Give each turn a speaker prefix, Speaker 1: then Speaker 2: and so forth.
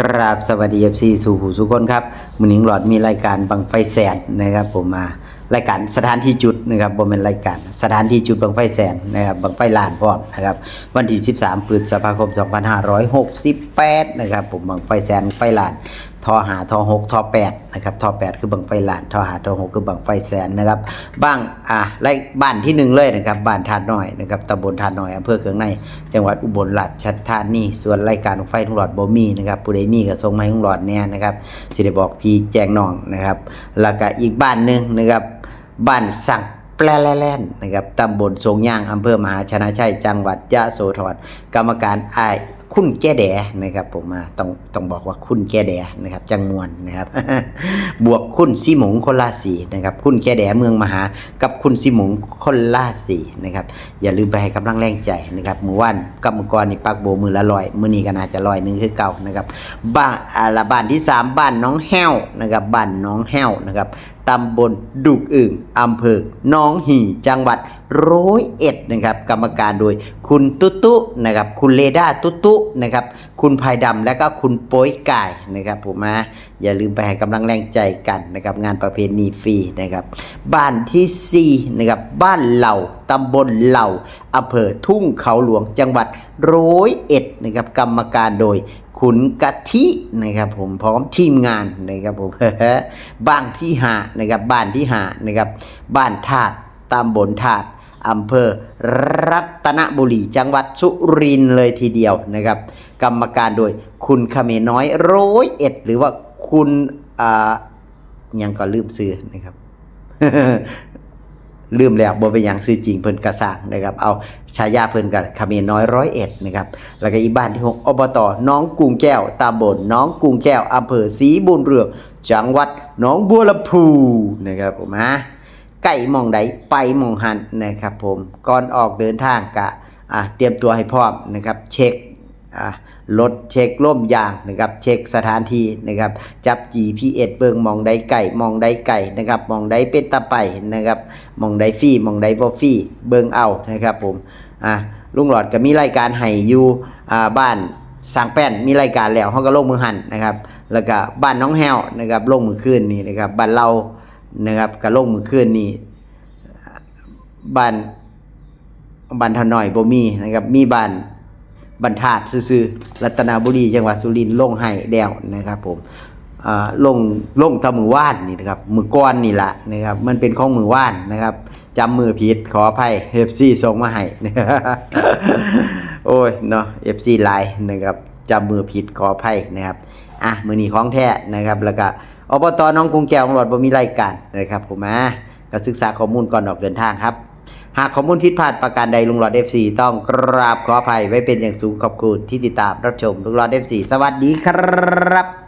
Speaker 1: กราบสวัสดีเอฟซีสู่หูสุกคนครับมือหนิงหลอดมีรายการบังไฟแสนนะครับ ผมมารายการสถานที่จุดนะครับบมเป็นรายการสถานที่จุดบังไฟแสนนะครับบังไฟลานพร้อมนะครับวันที่ 13พฤษภาคม 2568 นะครับผมบังไฟแสนไฟลาน ทอหาทอหกทอแปดนะครับทอแปดคือบังไฟลานทอหาทอหกคือบังไฟแสนนะครับบ้างอะไล่บ้านที่หนึ่งเลยนะครับบ้านทาดน้อยนะครับตำบลทาดน้อยอำเภอเขืองใน จังหวัดอุบลราชธานีส่วนรายการของไฟทุ่งหลอดบ่มีนะครับผู้ใดมีก็ส่งมาให้ทุ่งหลอดแน่นะครับสิได้บอกพี่แจ้งน้องนะครับแล้วก็อีกบ้านหนึงนะครับบ้านสั่งแปลแล่นนะครับตำบลทรงย่างอำเภอมหาชนะชัยจังหวัดยะโสธรกรรมการไอ คุณแก่แดนะครับ ผมมาต้องต้องบอกว่าคุณแก่แดนะครับ จังมวนนะครับ บวกคุณสิหมงคนลาสีนะครับ คุณแก่แดเมืองมหา กับคุณสิหมงคนลาสีนะครับ อย่าลืมไปให้กำลังแรงใจนะครับมือว่านกับมือก่อนนี่ปักโบมือละลอยมือนี้ก็น่าจะลอยหนึงคือเก่านะครับ บ้านอ่าละบ้านที่สามบ้านน้องแห้วนะครับบ้านน้องแห้วนะครับ ตำบลดุกอึ่งอำเภอหน้องหีจังหวัดร้อยเอ็ดนะครับ กรรมการโดยคุณตุ๊ตุนะครับ คุณเลด้าตุ๊ตุนะครับ คุณภายดำและก็คุณโป้ยไก่นะครับผมมาอย่าลืมไปให้กำลังแรงใจกันนะครับ งานประเพณีฟรีนะครับ บ้านที่สี่นะครับบ้านเหล่า ตำบลเหล่าอำเภอทุ่งเขาหลวงจังหวัดร้อยเอ็ดนะครับกรรมการโดยขุนกะทินะครับผมพร้อมทีมงานนะครับผมบ้านที่หานะครับบ้านที่หานะครับบ้านธาตุตำบลธาตุอำเภอรัตนบุรีจังหวัดสุรินทร์เลยทีเดียวนะครับ กรรมการโดยคุณเขมน้อยร้อยเอ็ดหรือว่าคุณอ่ายังก็ลืมซื้อนะครับ ลืมแล้วบ่เป็นหยังซื้อจริงเพิ่นกระสร้างนะครับ เอาฉายาเพิ่นกับขมรน้อยร้อยเอ็ดนะครับ แล้วก็อีบ้านที่หกอบตน้องกุ้งแก้วตำบลน้องกุ้งแก้วอำเภอศรีบุญเรืองจังหวัดหนองบัวลำพูนะครับผมฮะไก่มองใดไปมองหันนะครับผมก่อนออกเดินทางกะอะเตรียมตัวให้พร้อมนะครับ เช็คอะ รถเช็คล่มยางนะครับเช็คสถานที่นะครับจับ GPS เบิ่งมองใดไก่มองใดไก่นะครับมองใดเป็นตะไปนะครับมองใดฟรีมองใดบ่ฟรีเบิ่งเอานะครับผมอะลุงหลอดก็มีรายการให้อยู่อ่าบ้านสร้างแป้นมีรายการแล้วเฮาก็ลงมือหันนะครับแล้วก็บ้านน้องแฮวนะครับลงมือคืนนี่นะครับบ้านเรานะครับก็ลงมือคืนนี่บ้านบ้านทนหน่อยบ่มีนะครับมีบ้าน บรรทัดซื่อๆรัตนบุรีจังหวัดสุรินทร์ลงให้แดวนะครับผมลงลงทำมือว่านนี่นะครับมือก้อนนี่แหละนะครับ มันเป็นของมือว่านนะครับจำมือผิดขออภัยเอฟซีส่งมาให้โอ้ยเนาะเอฟซีไลน์นะครับจำมือผิดขออภัยนะครับอะมือนี้ของแท้นะครับแล้วก็อบตน้องกรุงแก้วของหลอดบ่มีรายการนะครับผมอะก็ศึกษาข้อมูลก่อนออกเดินทางครับ หากข้อมูลผิดพลาดประการใดลุงหลอดเอฟซีต้องกราบขออภัยไว้เป็นอย่างสูงขอบคุณที่ติดตามรับชมลุงหลอดเอฟซีสวัสดีครับ